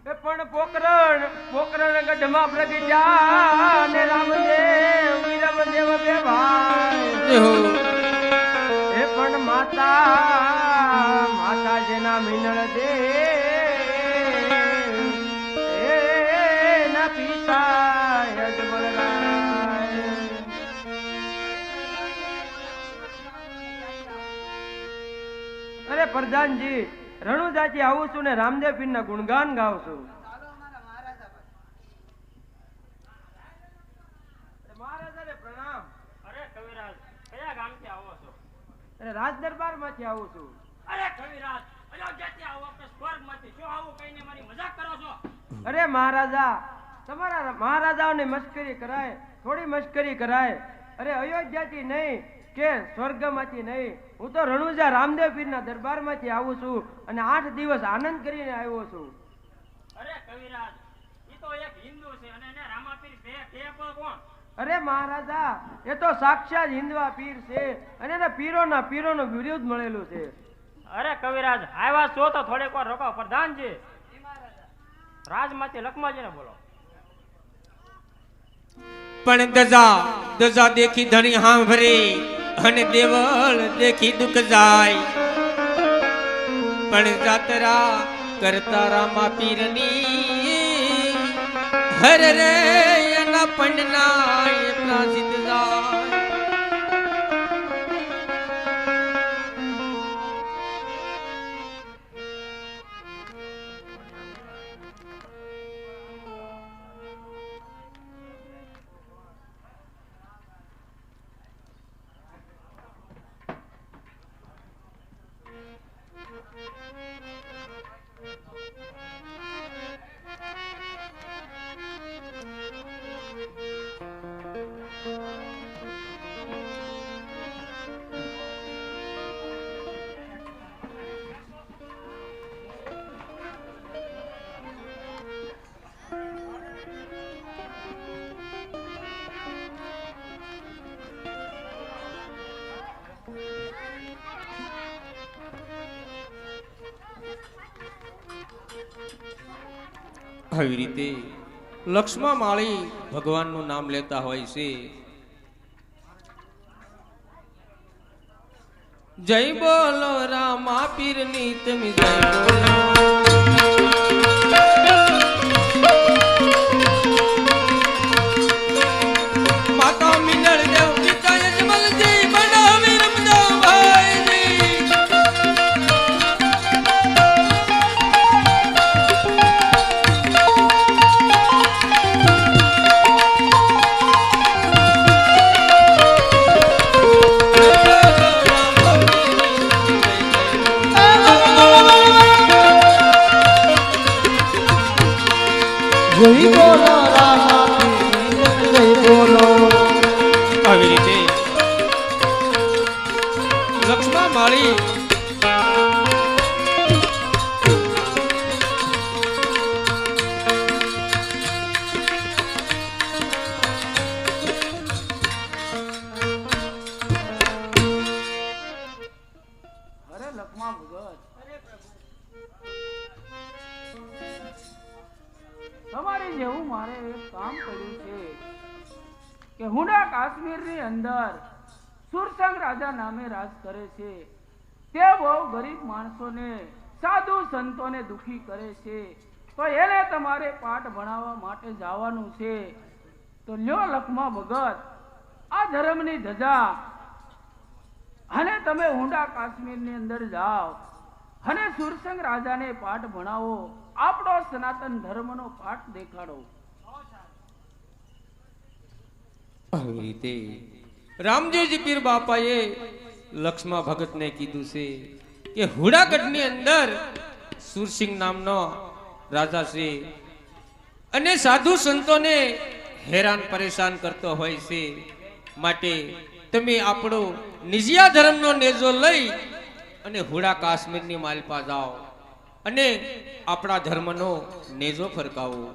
એ પણ પોકરણ પોકરણ ગઢમાં પ્રગટ્યા ને રામદેવ વિરમદેવ બે ભાઈ એ પણ માતા માતા જેના મિનળ દે એના પિતા યજમલરાય અરે પ્રધાનજી રણુજાથી આવું છું ને રામદેવ પીરના ગુણગાન ગાઉં છું. મહારાજાને પ્રણામ. અરે કવિરાજ કયા ગામથી આવો છો? અરે રાજ દરબારમાંથી આવું છું. અરે કવિરાજ અયોધ્યાથી આવો કે શું આવું કહીને મારી મજાક કરો છો? અરે મહારાજા તમારા મહારાજાઓની મશ્કરી કરાય થોડી મશ્કરી કરાય. અરે અયોધ્યાથી નહીં કે સ્વર્ગમાંથી નહીં. હું તો રણુજા રામદેવ પીરના દરબારમાંથી આવું છું અને આઠ દિવસ આનંદ કરીને આવ્યો છું. અરે કવિરાજ એ તો એક હિન્દુ છે અને એને રામાપીર બે કે કોણ? અરે મહારાજા એ તો સાક્ષાત હિન્દવા પીર છે અને એના પીરોના પીરોનો વિરોધ મળેલું છે. અરે કવિરાજ આવ્યા છો તો થોડેક વાર રોકો પ્રધાનજી. રાજમાંથી લખમાજીને બોલો. પણ દજા દજા દેખી ધણી હાંભરે. અને દેવળ દેખી દુઃખ જાય. પણ જાતરા કરતા રામા પીરની. હર રે, એના પંડના એટલા આવી રીતે લક્ષ્મણ માળી ભગવાનનું નામ લેતા હોય છે. જય બોલો રામા પીરની તમે જય બોલો જય બોલો રામા જય બોલો રીતે લક્ષ્મણ માળી અરે ભગત. તમારી જેવું મારે એક કામ કર્યું છે કે હુંડા કાશ્મીરની અંદર સુરસંગ રાજા નામે રાજ કરે છે. તે બહુ ગરીબ માણસોને, સાધુ સંતોને દુખી કરે છે. તો એને તમારે પાઠ ભણાવવા માટે જવાનું છે. તો લ્યો લખમા ભગત આ ધર્મની ધજા. અને તમે ઊંડા કાશ્મીરની અંદર જાઓ. અને સુરસંગ રાજાને પાઠ ભણાવો. આપણો સનાતન ધર્મનો પાઠ દેખાડો. રીતે રામજીજી પીર બાપાએ લક્ષ્મણ ભગતને કીધું છે કે હુડાગઢની અંદર સુરસિંહ નામનો રાજા છે અને સાધુ સંતોને હેરાન પરેશાન કરતો હોય છે. માટે તમે આપણો નિજિયા ધર્મનો નેજો લઈ અને હુડા કાશ્મીરની માલપા જાઓ. અને આપણા ધર્મનો નેજો ફરકાવો.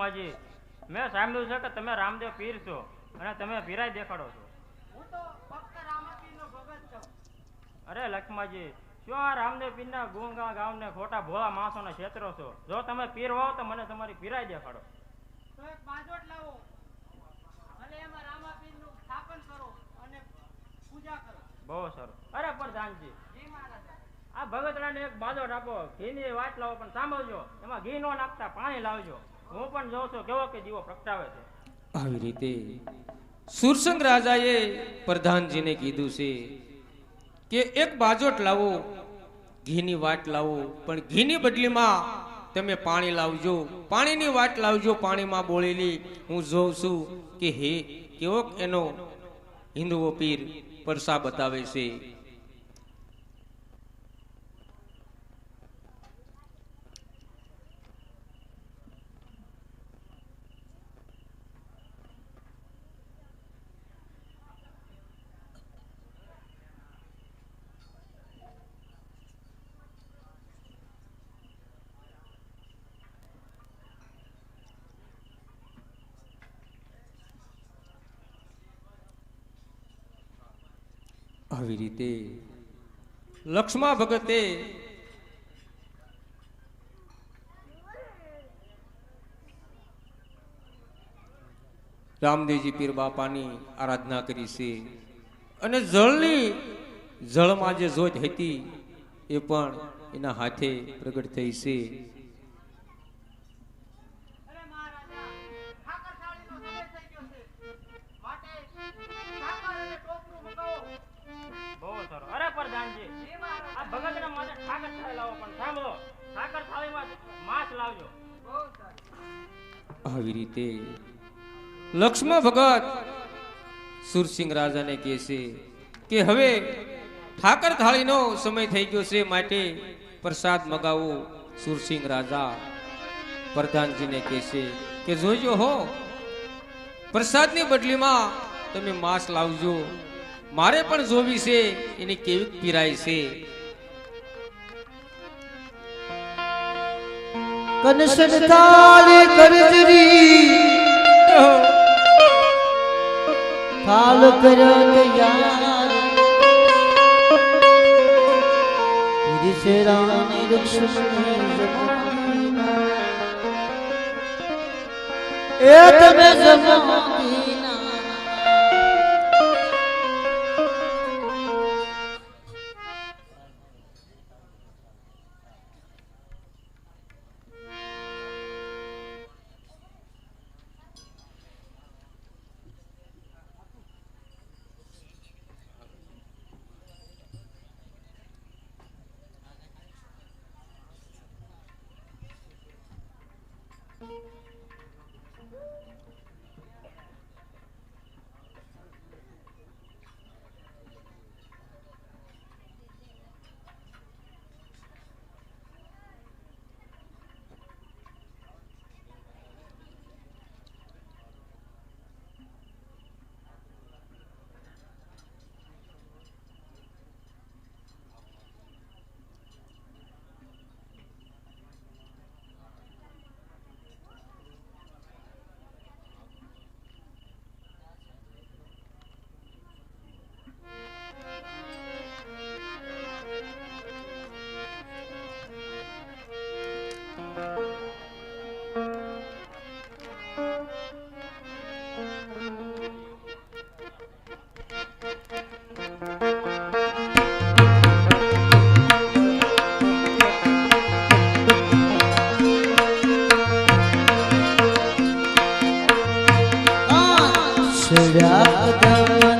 અરે મેં સાંભળ્યું છે કે તમે રામદેવ પીર છો અને તમે પીરાય દેખાડો છો. અરે લક્ષ્મણજી શું આ રામદેવ પીરના ગુણગા ગામને ખોટા ભોળા માણસોને છેતરો છો? જો તમે પીર હોવ તો મને તમારી પીરાય દેખાડો. તો એક બાજોટ લાવો. અને એમાં રામાપીરનું સ્થાપન કરો અને પૂજા કરો. બહુ સારું. અરે પ્રધાનજી આ ભગતરાને એક બાજોટ આપો. ઘીની વાત લાવો પણ સાંભળજો. એમાં ઘી નો નાખતા પાણી લાવજો. હું પણ જોઉં છું, કેવો કે જીવો પ્રગટાવે આવી રીતે સુરસંગ રાજાએ પ્રધાનજીને કીધું છે કે એક બાજોટ લાવો, ઘીની વાટ લાવો, પણ ઘીની બદલીમાં તમે પાણી લાવજો. પાણીની વાટ લાવજો, પાણીમાં બોળેલી. હું જોઉં છું કે હે કેવો એનો હિન્દુઓ પીર પરસા બતાવે છે. આવી રીતે લક્ષ્મા ભગતે રામદેવજી પીર બાપાની આરાધના કરી છે. અને જળની, જળમાં જે જોત હતી એ પણ એના હાથે પ્રગટ થઈ છે. આવી રીતે લક્ષ્મણ ભગત સુરસિંહ રાજાને કહે છે કે હવે ઠાકર થાળીનો સમય થઈ ગયો છે માટે પ્રસાદ મગાવો. સુરસિંહ રાજા પ્રધાનજીને કહે છે કે જોજો હો, પ્રસાદની બદલીમાં તમે માંસ લાવજો. મારે પણ જોવી છે, એની કેવી પીરાય છે. કનસન તાલે કરજરી. થાલ કર્યો તૈયાર વિદેશે રાણી રક્ષણ એ તમે જમાતીના Brahma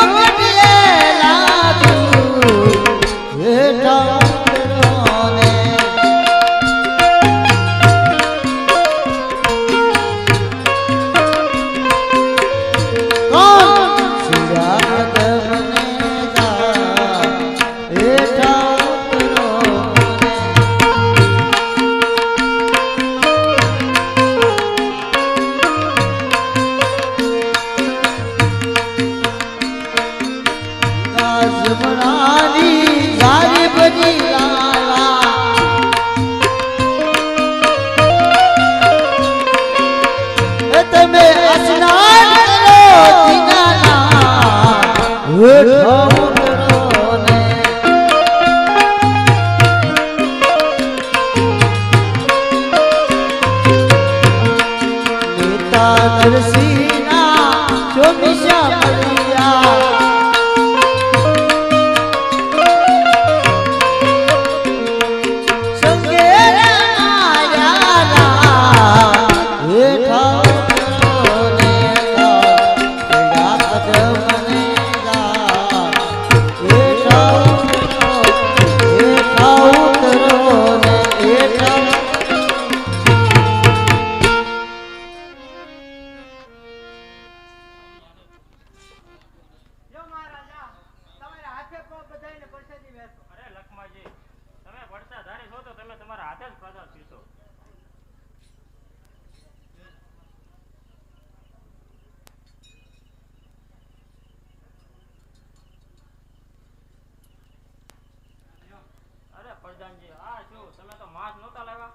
પ્રધાનજી આ શું તમે તો માસ નહોતા લાવ્યા.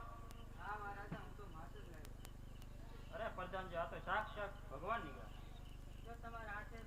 મહારાજા હું તો માસ જ લાવ્યો. અરે પ્રધાનજી આ તો સાક્ષાત ભગવાનની વાત. તમારા હાથે